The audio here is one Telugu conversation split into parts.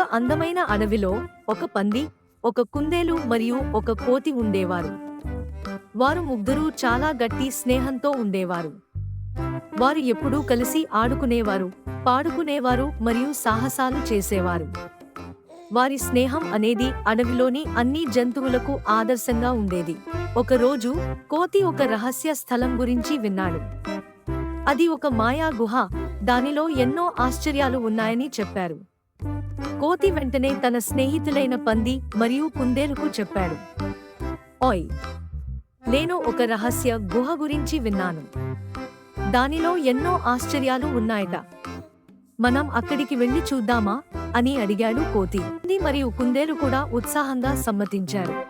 అందమైన అడవిలో ఒక పంది ఒక కుందేలు మరియు ఒక కోతి ఉండేవారు. వారు ముగ్గురు చాలా గట్టి స్నేహంతో ఉండేవారు. వారు ఎప్పుడూ కలిసి ఆడుకునేవారు పాడుకునేవారు మరియు సాహసాలు చేసేవారు. వారి స్నేహం అనేది అడవిలోని అన్ని జంతువులకు ఆదర్శంగా ఉండేది. ఒకరోజు కోతి ఒక రహస్య స్థలం గురించి విన్నాడు. అది ఒక మాయా గుహ దానిలో ఎన్నో ఆశ్చర్యాలు ఉన్నాయని చెప్పారు. కోతి వెంటనే తన స్నేహితులైన పంది మరియు కుందేలుకు చెప్పాడు ఓయ్ నేను ఒక రహస్య గుహ గురించి విన్నాను. దానిలో ఎన్నో ఆశ్చర్యాలు ఉన్నాయట. మనం అక్కడికి వెళ్ళి చూద్దామా? అని అడిగాడు కోతి. మరియు కుందేలు కూడా ఉత్సాహంగా సమ్మతించారు.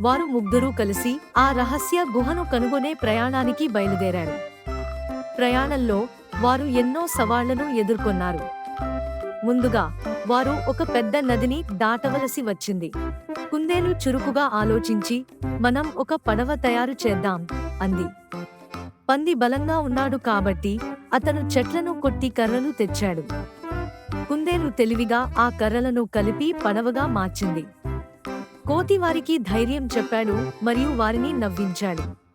వారు ముగ్గురూ కలిసి ఆ రహస్య గుహను కనుగొనే ప్రయాణానికి బయలుదేరారు. ప్రయాణంలో వారు ఎన్నో సవాళ్ళను ఎదుర్కొన్నారు. ముందుగా వారు ఒక పెద్ద నదిని దాటవలసి వచ్చింది. కుందేలు చురుకుగా ఆలోచించి మనం ఒక పడవ తయారు చేద్దాం అంది. పంది బలంగా ఉన్నాడు కాబట్టి అతను చెట్లను కొట్టి కర్రలు తెచ్చాడు. కుందేలు తెలివిగా ఆ కర్రలను కలిపి పడవగా మార్చింది. కోతి వారికి ధైర్యం చెప్పాడు మరియు వారిని నవ్వించాడు.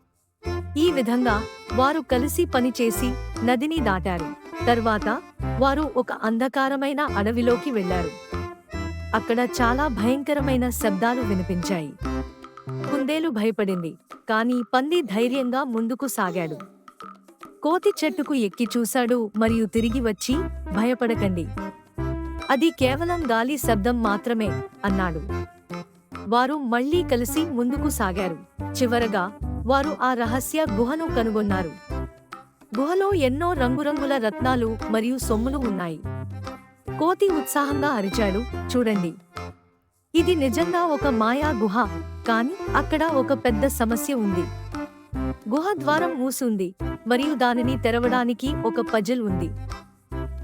ఈ విధంగా వారు కలిసి పనిచేసి నదిని దాటారు. తర్వాత వారు ఒక అంధకారమైన అడవిలోకి వెళ్ళారు అక్కడ చాలా భయంకరమైన శబ్దాలు వినిపించాయి. కుందేలు భయపడింది కాని పంది ధైర్యంగా ముందుకు సాగాడు. కోతి చెట్టుకు ఎక్కి చూశాడు మరియు తిరిగి వచ్చి భయపడకండి. అది కేవలం గాలి శబ్దం మాత్రమే అన్నాడు. వారు మళ్ళీ కలిసి ముందుకు సాగారు. చివరగా వారు ఆ రహస్య గుహను కనుగొన్నారు. గుహలో ఎన్నో రంగురంగుల రత్నాలు మరియు సొమ్ములు ఉన్నాయి. కోతి ఉత్సాహంగా అరిచాడు. చూడండి. ఇది నిజంగా ఒక మాయా గుహ కానీ అక్కడ ఒక పెద్ద సమస్య ఉంది. గుహ ద్వారం మూసుంది మరియు దానిని తెరవడానికి ఒక పజిల్ ఉంది.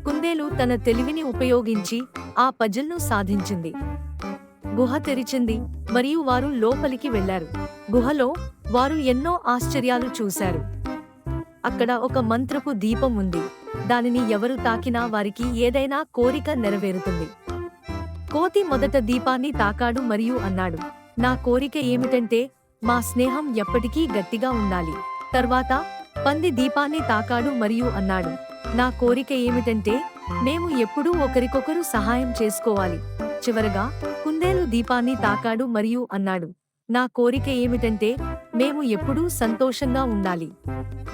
కుందేలు తన తెలివిని ఉపయోగించి ఆ పజిల్ను సాధించింది. గుహ తెరిచింది మరియు వారు లోపలికి వెళ్ళారు గుహలో వారు ఎన్నో ఆశ్చర్యాలు చూశారు. అక్కడ ఒక మంత్రపు దీపం ఉంది. దానిని ఎవరు తాకినా వారికి ఏదైనా కోరిక నెరవేరుతుంది. కోతి మొదట దీపాన్ని తాకాడు మరియు అన్నాడు నా కోరిక ఏమిటంటే మా స్నేహం ఎప్పటికీ గట్టిగా ఉండాలి. తర్వాత పంది దీపాన్ని తాకాడు మరియు అన్నాడు నా కోరిక ఏమిటంటే మేము ఎప్పుడూ ఒకరికొకరు సహాయం చేసుకోవాలి. చివరగా కుందేలు దీపాన్ని తాకాడు మరియు అన్నాడు నా కోరిక ఏమిటంటే మేము ఎప్పుడూ సంతోషంగా ఉండాలి.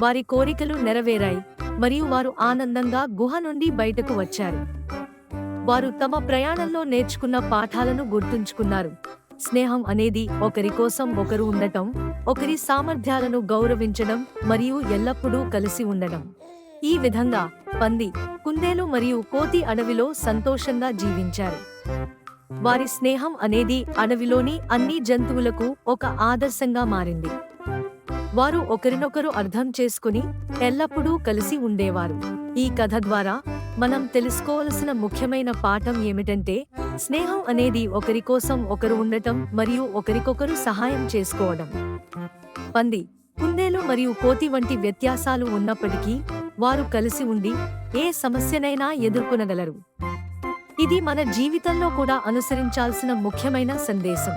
వారి కోరికలు నెరవేరాయి మరియు వారు ఆనందంగా గుహ నుండి బయటకు వచ్చారు. వారు తమ ప్రయాణంలో నేర్చుకున్న పాఠాలను గుర్తుంచుకున్నారు. స్నేహం అనేది ఒకరి కోసం ఒకరు ఉండటం ఒకరి సామర్థ్యాలను గౌరవించడం మరియు ఎల్లప్పుడూ కలిసి ఉండడం. ఈ విధంగా పంది కుందేలు మరియు కోతి అడవిలో సంతోషంగా జీవించారు. వారి స్నేహం అనేది అడవిలోని అన్ని జంతువులకు ఒక ఆదర్శంగా మారింది. వారు ఒకరినొకరు అర్థం చేసుకుని ఎల్లప్పుడూ కలిసి ఉండేవారు. ఈ కథ ద్వారా మనం తెలుసుకోవలసిన ముఖ్యమైన పాఠం ఏమిటంటే స్నేహం అనేది ఒకరి కోసం ఒకరు ఉండటం మరియు ఒకరికొకరు సహాయం చేసుకోవడం. పంది కుందేలు మరియు కోతి వంటి వ్యత్యాసాలు ఉన్నప్పటికీ వారు కలిసి ఉండి ఏ సమస్యనైనా ఎదుర్కొనగలరు. ఇది మన జీవితంలో కూడా అనుసరించాల్సిన ముఖ్యమైన సందేశం.